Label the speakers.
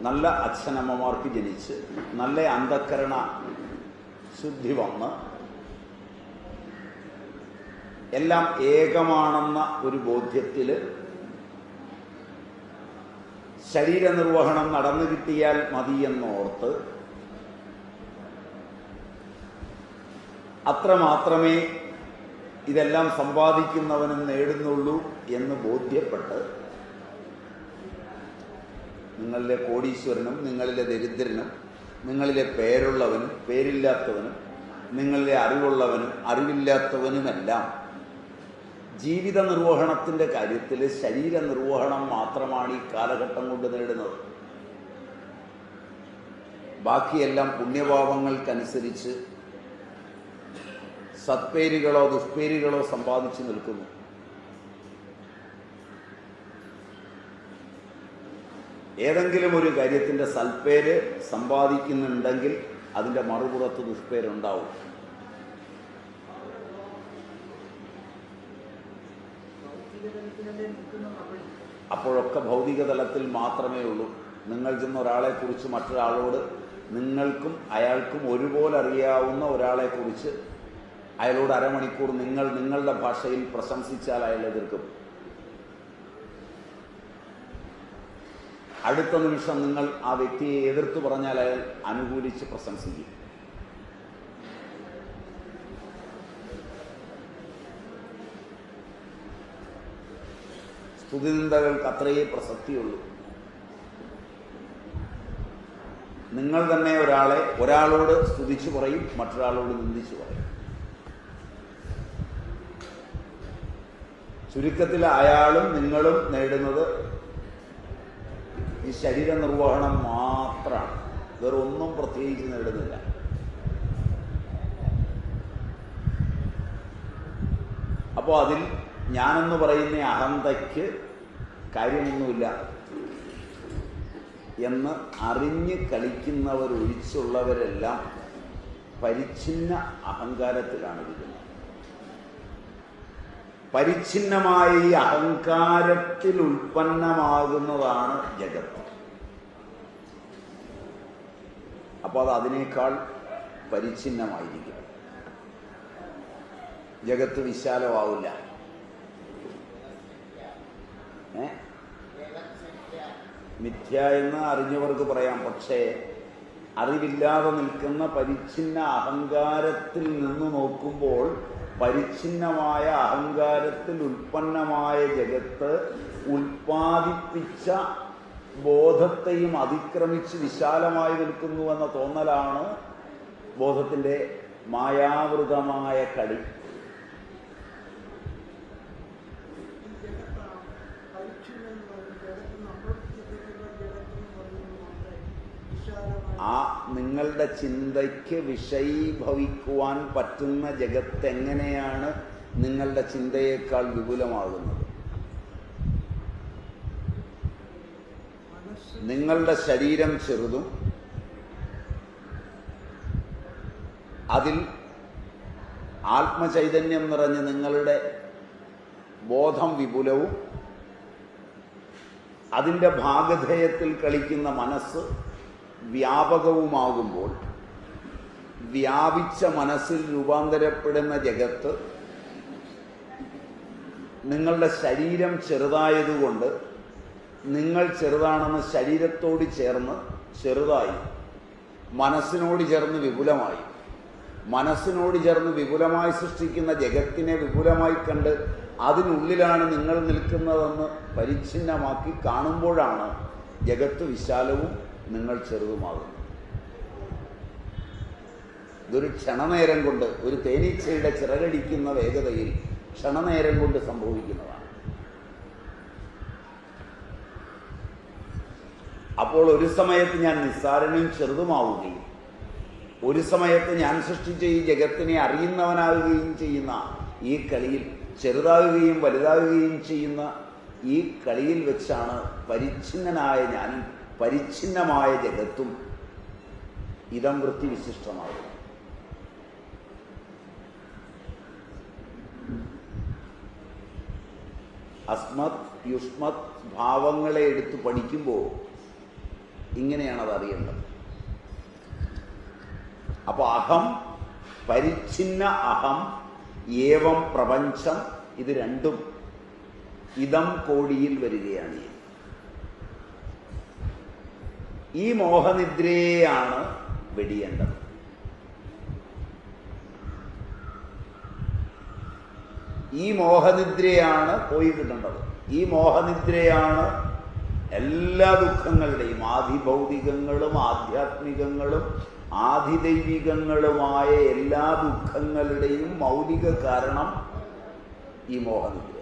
Speaker 1: നല്ല അച്ഛനമ്മമാർക്ക് ജനിച്ച് നല്ല അന്ധക്കരണ ശുദ്ധി വന്ന് എല്ലാം ഏകമാണെന്ന ഒരു ബോധ്യത്തിൽ ശരീരനിർവഹണം നടന്നു കിട്ടിയാൽ മതിയെന്നോർത്ത് അത്രമാത്രമേ ഇതെല്ലാം സമ്പാദിക്കുന്നവനും നേടുന്നുള്ളൂ എന്ന് ബോധ്യപ്പെട്ട് നിങ്ങളിലെ കോടീശ്വരനും നിങ്ങളിലെ ദരിദ്രനും നിങ്ങളിലെ പേരുള്ളവനും പേരില്ലാത്തവനും നിങ്ങളിലെ അറിവുള്ളവനും അറിവില്ലാത്തവനുമെല്ലാം ജീവിത നിർവഹണത്തിന്റെ കാര്യത്തിൽ ശരീര നിർവഹണം മാത്രമാണ് ഈ കാലഘട്ടം കൊണ്ട് നേടുന്നത്. ബാക്കിയെല്ലാം പുണ്യഭാവങ്ങൾക്കനുസരിച്ച് സത്പേരുകളോ ദുഷ്പേരുകളോ സമ്പാദിച്ചു നിൽക്കുന്നു. ഏതെങ്കിലും ഒരു കാര്യത്തിന്റെ സൽപ്പേര് സമ്പാദിക്കുന്നുണ്ടെങ്കിൽ അതിന്റെ മറുപുറത്ത് ദുഷ്പേരുണ്ടാവും. അപ്പോഴൊക്കെ ഭൗതിക തലത്തിൽ മാത്രമേ ഉള്ളൂ. നിങ്ങൾ ചെന്ന ഒരാളെക്കുറിച്ച് മറ്റൊരാളോട് നിങ്ങൾക്കും അയാൾക്കും ഒരുപോലെ അറിയാവുന്ന ഒരാളെക്കുറിച്ച് അയാളോട് അരമണിക്കൂർ നിങ്ങൾ നിങ്ങളുടെ ഭാഷയിൽ പ്രശംസിച്ചാൽ അയാൾ എതിർക്കും. അടുത്ത നിമിഷം നിങ്ങൾ ആ വ്യക്തിയെ എതിർത്തു പറഞ്ഞാൽ അയാൾ അനുകൂലിച്ച് പ്രശംസിക്കും. സ്തുതിനിന്ദകൾക്ക് അത്രയേ പ്രസക്തിയുള്ളൂ. നിങ്ങൾ തന്നെ ഒരാളെ ഒരാളോട് സ്തുതിച്ചു പറയും മറ്റൊരാളോട് നിന്ദിച്ചു പറയും. ചുരുക്കത്തിൽ അയാളും നിങ്ങളും നേടുന്നത് ഈ ശരീര നിർവഹണം മാത്രമാണ്. വേറെ ഒന്നും പ്രത്യേകിച്ച് നേടുന്നില്ല. അപ്പോൾ അതിൽ ഞാനെന്ന് പറയുന്ന അഹന്തയ്ക്ക് കാര്യമൊന്നുമില്ല എന്ന് അറിഞ്ഞ് കളിക്കുന്നവരൊഴിച്ചുള്ളവരെല്ലാം പരിച്ഛിന്ന അഹങ്കാരത്തിലാണ് ഇരിക്കുന്നത് പരിച്ഛിന്നമായ ഈ അഹങ്കാരത്തിൽ ഉൽപ്പന്നമാകുന്നതാണ് ജഗത്. അപ്പോൾ അത് അതിനേക്കാൾ പരിച്ഛിന്നമായിരിക്കും. ജഗത്ത് വിശാലമാവില്ല. ഏ? മിഥ്യ എന്ന് അറിഞ്ഞവർക്ക് പറയാം. പക്ഷേ അറിവില്ലാതെ നിൽക്കുന്ന പരിച്ഛിന്ന അഹങ്കാരത്തിൽ നിന്ന് നോക്കുമ്പോൾ പരിച്ഛിന്നമായ അഹങ്കാരത്തിൽ ഉൽപ്പന്നമായ ജഗത്ത് ഉൽപ്പാദിപ്പിച്ച ബോധത്തെയും അതിക്രമിച്ച് വിശാലമായി നിൽക്കുന്നുവെന്ന തോന്നലാണ് ബോധത്തിന്റെ മായാവൃതമായ കളി ആ നിങ്ങളുടെ ചിന്തയ്ക്ക് വിഷയീഭവിക്കുവാൻ പറ്റുന്ന ജഗത്ത് എങ്ങനെയാണ് നിങ്ങളുടെ ചിന്തയേക്കാൾ വിപുലമാകുന്നത്? നിങ്ങളുടെ ശരീരം ചെറുതും അതിൽ ആത്മചൈതന്യം നിറഞ്ഞ് നിങ്ങളുടെ ബോധം വിപുലവും അതിന്റെ ഭാഗധേയത്തിൽ കളിക്കുന്ന മനസ്സ് വ്യാപകവുമാകുമ്പോൾ വ്യാപിച്ച മനസ്സിൽ രൂപാന്തരപ്പെടുന്ന ജഗത്ത് നിങ്ങളുടെ ശരീരം ചെറുതായതുകൊണ്ട് നിങ്ങൾ ചെറുതാണെന്ന് ശരീരത്തോട് ചേർന്ന് ചെറുതായി. മനസ്സിനോട് ചേർന്ന് വിപുലമായി. മനസ്സിനോട് ചേർന്ന് വിപുലമായി സൃഷ്ടിക്കുന്ന ജഗത്തിനെ വിപുലമായി കണ്ട് അതിനുള്ളിലാണ് നിങ്ങൾ നിൽക്കുന്നതെന്ന് പരിച്ഛിന്നമാക്കി കാണുമ്പോഴാണ് ജഗത്ത് വിശാലവും നിങ്ങൾ ചെറുതുമാകുന്നു ഇതൊരു ക്ഷണനേരം കൊണ്ട് ഒരു തേനീച്ചയുടെ ചിറകടിക്കുന്ന വേഗതയിൽ ക്ഷണനേരം കൊണ്ട് സംഭവിക്കുന്നതാണ്. അപ്പോൾ ഒരു സമയത്ത് ഞാൻ നിസ്സാരനും ചെറുതുമാവുകയും ഒരു സമയത്ത് ഞാൻ സൃഷ്ടിച്ച ഈ ജഗത്തിനെ അറിയുന്നവനാകുകയും ചെയ്യുന്ന ഈ കളിയിൽ ചെറുതാകുകയും വലുതാകുകയും ചെയ്യുന്ന ഈ കളിയിൽ വെച്ചാണ് പരിച്ഛിന്നനായ ഞാനും പരിച്ഛിന്നമായ ജഗത്തും ഇതം വൃത്തി വിശിഷ്ടമാകും അസ്മത് യുഷ്മത് ഭാവങ്ങളെ എടുത്ത് പഠിക്കുമ്പോൾ ഇങ്ങനെയാണ് അത് അറിയേണ്ടത് അപ്പോൾ അഹം പരിച്ഛിന്ന അഹം ഏവം പ്രപഞ്ചം ഇത് രണ്ടും ഇതം കോടിയിൽ വരികയാണ്. ഈ മോഹനിദ്രയെയാണ് വെടിയേണ്ടത്. ഈ മോഹനിദ്രയാണ് പോയി കിട്ടേണ്ടത്. ഈ മോഹനിദ്രയാണ് എല്ലാ ദുഃഖങ്ങളുടെയും ആധിഭൗതികങ്ങളും ആധ്യാത്മികങ്ങളും ആധിദൈവികങ്ങളുമായ എല്ലാ ദുഃഖങ്ങളുടെയും മൗലിക കാരണം ഈ മോഹനിദ്ര.